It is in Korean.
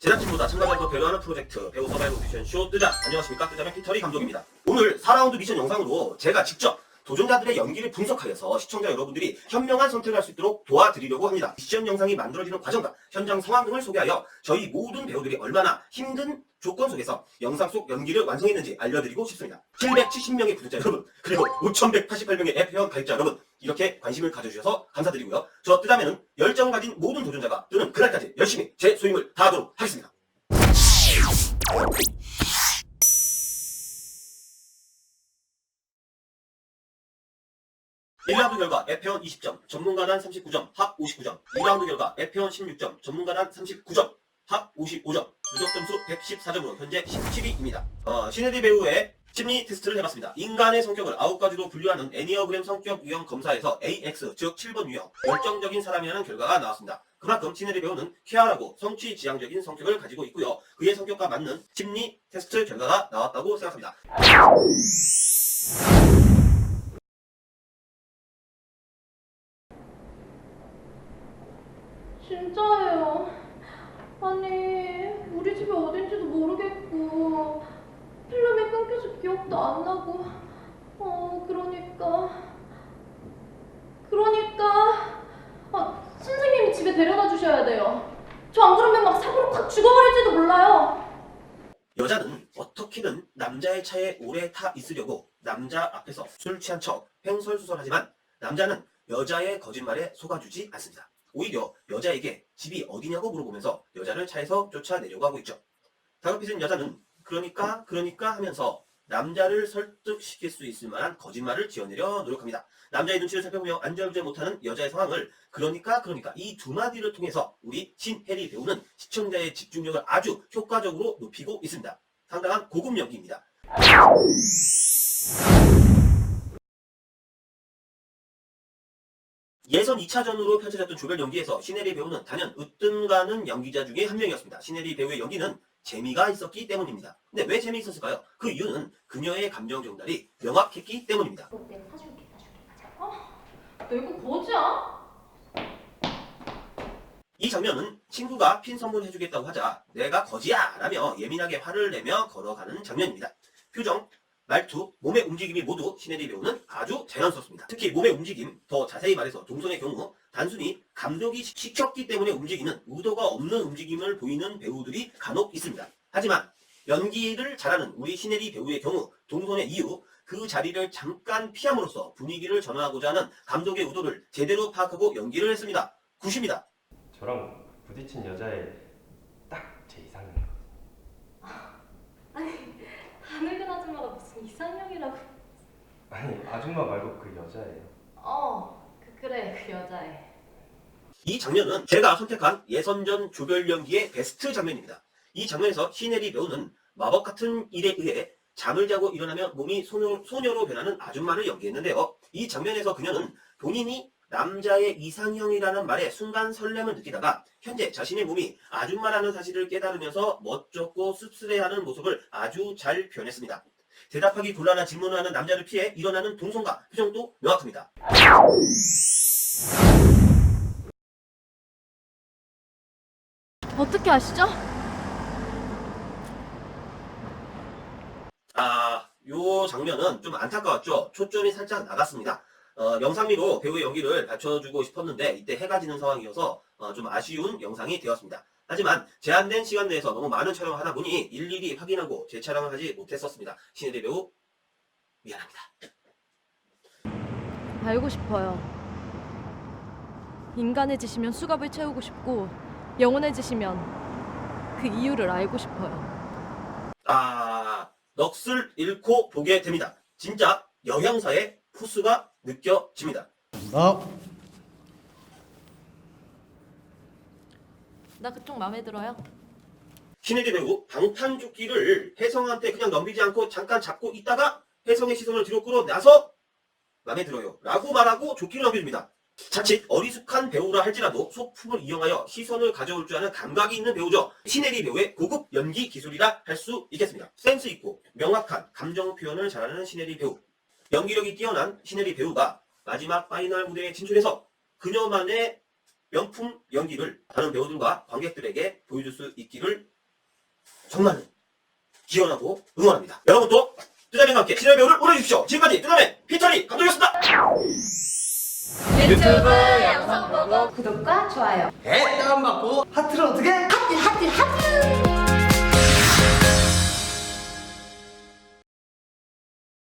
제작진보다 참가자를 배려하는 프로젝트 배우 서바이벌 미션 쇼 뜨자. 안녕하십니까? 뜨자의 피터리 감독입니다. 오늘 4라운드 미션 영상으로 제가 직접 도전자들의 연기를 분석하여서 시청자 여러분들이 현명한 선택을 할 수 있도록 도와드리려고 합니다. 미션 영상이 만들어지는 과정과 현장 상황 등을 소개하여 저희 모든 배우들이 얼마나 힘든 조건 속에서 영상 속 연기를 완성했는지 알려드리고 싶습니다. 770명의 구독자 여러분 그리고 5188명의 앱 회원 가입자 여러분 이렇게 관심을 가져주셔서 감사드리고요. 저 뜨자면은 열정을 가진 모든 도전자가 뜨는 그날까지 열심히 제 소임을 다하도록 하겠습니다. 일라운드 결과 에페온 20점, 전문가단 39점, 합 59점. 2라운드 결과 에페온 16점, 전문가단 39점, 합 55점. 누적 점수 114점으로 현재 17위입니다. 어, 신혜리 배우의 심리 테스트를 해봤습니다. 인간의 성격을 아홉 가지로 분류하는 애니어그램 성격 유형 검사에서 AX, 즉 7번 유형, 열정적인 사람이라는 결과가 나왔습니다. 그만큼 신혜리 배우는 쾌활하고 성취 지향적인 성격을 가지고 있고요. 그의 성격과 맞는 심리 테스트 결과가 나왔다고 생각합니다. 진짜예요. 아니, 우리 집이 어딘지도 모르겠고, 필름이 끊겨서 기억도 안 나고, 어, 그러니까. 그러니까, 아, 선생님이 집에 데려다 주셔야 돼요. 저 안 그러면 막 사고로 확 죽어버릴지도 몰라요. 여자는 어떻게든 남자의 차에 오래 타 있으려고 남자 앞에서 술 취한 척 횡설수설하지만 남자는 여자의 거짓말에 속아주지 않습니다. 오히려 여자에게 집이 어디냐고 물어보면서 여자를 차에서 쫓아내려고 하고 있죠. 다급해진 여자는 그러니까 그러니까 하면서 남자를 설득시킬 수 있을 만한 거짓말을 지어내려 노력합니다. 남자의 눈치를 살펴보며 안절부절 못하는 여자의 상황을 그러니까 그러니까 이 두 마디를 통해서 우리 신혜리 배우는 시청자의 집중력을 아주 효과적으로 높이고 있습니다. 상당한 고급 연기입니다. 예선 2차전으로 펼쳐졌던 조별 연기에서 신혜리 배우는 단연 으뜸가는 연기자 중에 한 명이었습니다. 신혜리 배우의 연기는 재미가 있었기 때문입니다. 근데 왜 재미있었을까요? 그 이유는 그녀의 감정 전달이 명확했기 때문입니다. 어, 내가 사줄게, 사줄게. 가자. 내가 거지야? 이 장면은 친구가 핀 선물해주겠다고 하자 내가 거지야 라며 예민하게 화를 내며 걸어가는 장면입니다. 표정, 말투, 몸의 움직임이 모두 신혜리 배우는 아주 자연스럽습니다. 특히 몸의 움직임, 더 자세히 말해서 동선의 경우 단순히 감독이 시- 시켰기 때문에 움직이는 의도가 없는 움직임을 보이는 배우들이 간혹 있습니다. 하지만 연기를 잘하는 우리 신혜리 배우의 경우 동선의 이유, 그 자리를 잠깐 피함으로써 분위기를 전환하고자 하는 감독의 의도를 제대로 파악하고 연기를 했습니다. 굿입니다. 저랑 부딪힌 여자의 딱 제 이상형이거든요. 하늘근 아줌마가 무슨 이상형이라고. 아니 아줌마 말고 그 여자예요. 어, 그, 그래, 그 여자애. 이 장면은 제가 선택한 예선전 조별 연기의 베스트 장면입니다. 이 장면에서 시네리 배우는 마법 같은 일에 의해 잠을 자고 일어나면 몸이 소녀, 소녀로 변하는 아줌마를 연기했는데요. 이 장면에서 그녀는 본인이 남자의 이상형이라는 말에 순간 설렘을 느끼다가 현재 자신의 몸이 아줌마라는 사실을 깨달으면서 멋졌고 씁쓸해하는 모습을 아주 잘 표현했습니다. 대답하기 곤란한 질문을 하는 남자를 피해 일어나는 동선과 표정도 명확합니다. 어떻게 아시죠? 아, 요 장면은 좀 안타까웠죠. 초점이 살짝 나갔습니다. 어, 영상미로 배우의 연기를 받쳐주고 싶었는데 이때 해가 지는 상황이어서 어, 좀 아쉬운 영상이 되었습니다. 하지만 제한된 시간 내에서 너무 많은 촬영을 하다 보니 일일이 확인하고 재촬영을 하지 못했었습니다. 신혜대 배우 미안합니다. 알고 싶어요. 인간해지시면 수갑을 채우고 싶고 영원해지시면 그 이유를 알고 싶어요. 아, 넋을 잃고 보게 됩니다. 진짜 여형사의 포스가 느껴집니다. 나 나 그쪽 마음에 들어요. 신혜지 배우 방탄조끼를 혜성한테 그냥 넘기지 않고 잠깐 잡고 있다가 혜성의 시선을 뒤로 끌어내서 마음에 들어요 라고 말하고 조끼를 넘겨줍니다. 자칫 어리숙한 배우라 할지라도 소품을 이용하여 시선을 가져올 줄 아는 감각이 있는 배우죠. 신혜리 배우의 고급 연기 기술이라 할 수 있겠습니다. 센스 있고 명확한 감정 표현을 잘하는 신혜리 배우. 연기력이 뛰어난 신혜리 배우가 마지막 파이널 무대에 진출해서 그녀만의 명품 연기를 다른 배우들과 관객들에게 보여줄 수 있기를 정말 기원하고 응원합니다. 여러분도 뜨자맨과 함께 신의 배우를 응원해주십시오. 지금까지 뜨자맨 피처리 감독이었습니다. 유튜브 영상 보고 구독과 좋아요. 에 다운받고 하트를 어떻게?